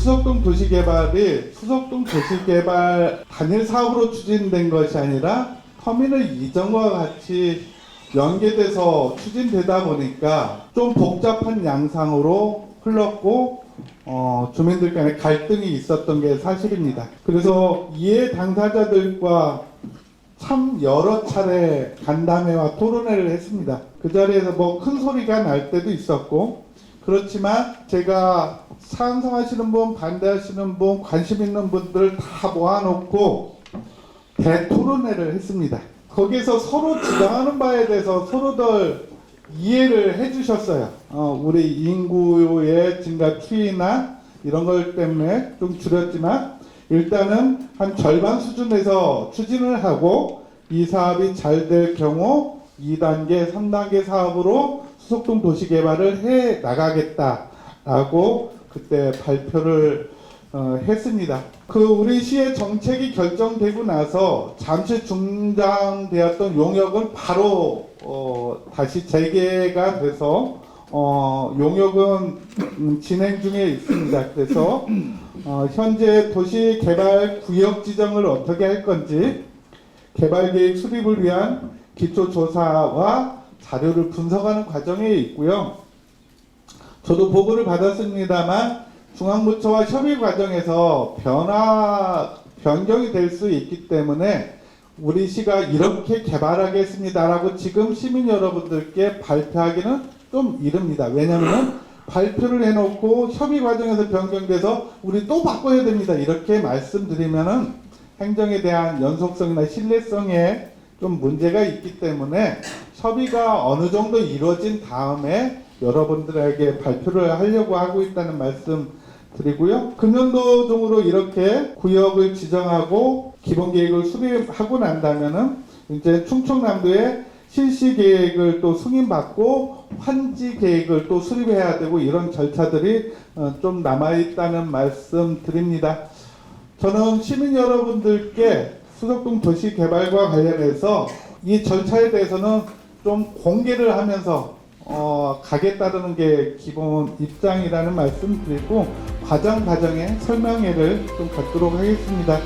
수석동 도시개발이 수석동 도시개발 단일 사업으로 추진된 것이 아니라 터미널 이전과 같이 연계돼서 추진되다 보니까 좀 복잡한 양상으로 흘렀고 어, 주민들 간에 갈등이 있었던 게 사실입니다. 그래서 이해 당사자들과 참 여러 차례 간담회와 토론회를 했습니다. 그 자리에서 뭐 큰 소리가 날 때도 있었고 그렇지만 제가 찬성하시는 분, 반대하시는 분, 관심 있는 분들을 다 모아놓고 대토론회를 했습니다. 거기서 서로 주장하는 바에 대해서 서로들 이해를 해주셨어요. 어, 우리 인구의 증가 추이나 이런 걸 때문에 좀 줄였지만 일단은 한 절반 수준에서 추진을 하고 이 사업이 잘 될 경우 2단계, 3단계 사업으로 수속동 도시 개발을 해 나가겠다라고 그때 발표를 어, 했습니다. 그 우리 시의 정책이 결정되고 나서 잠시 중단되었던 용역은 바로 어, 다시 재개가 돼서 어, 용역은 음, 진행 중에 있습니다. 그래서 어, 현재 도시 개발 구역 지정을 어떻게 할 건지 개발 계획 수립을 위한 기초 조사와 자료를 분석하는 과정에 있고요. 저도 보고를 받았습니다만 중앙부처와 협의 과정에서 변화 변경이 될 수 있기 때문에 우리 시가 이렇게 개발하겠습니다라고 지금 시민 여러분들께 발표하기는 좀 이릅니다. 왜냐하면 발표를 해놓고 협의 과정에서 변경돼서 우리 또 바꿔야 됩니다. 이렇게 말씀드리면은 행정에 대한 연속성이나 신뢰성에 좀 문제가 있기 때문에 협의가 어느 정도 이루어진 다음에 여러분들에게 발표를 하려고 하고 있다는 말씀 드리고요. 금년도 중으로 이렇게 구역을 지정하고 기본 계획을 수립하고 난다면은 이제 충청남도에 실시 계획을 또 승인받고 환지 계획을 또 수립해야 되고 이런 절차들이 어, 좀 남아 있다는 말씀 드립니다. 저는 시민 여러분들께 수석동 도시 개발과 관련해서 이 절차에 대해서는 좀 공개를 하면서 어, 가겠다는 게 기본 입장이라는 말씀 드리고 과정 과정에 설명회를 좀 갖도록 하겠습니다.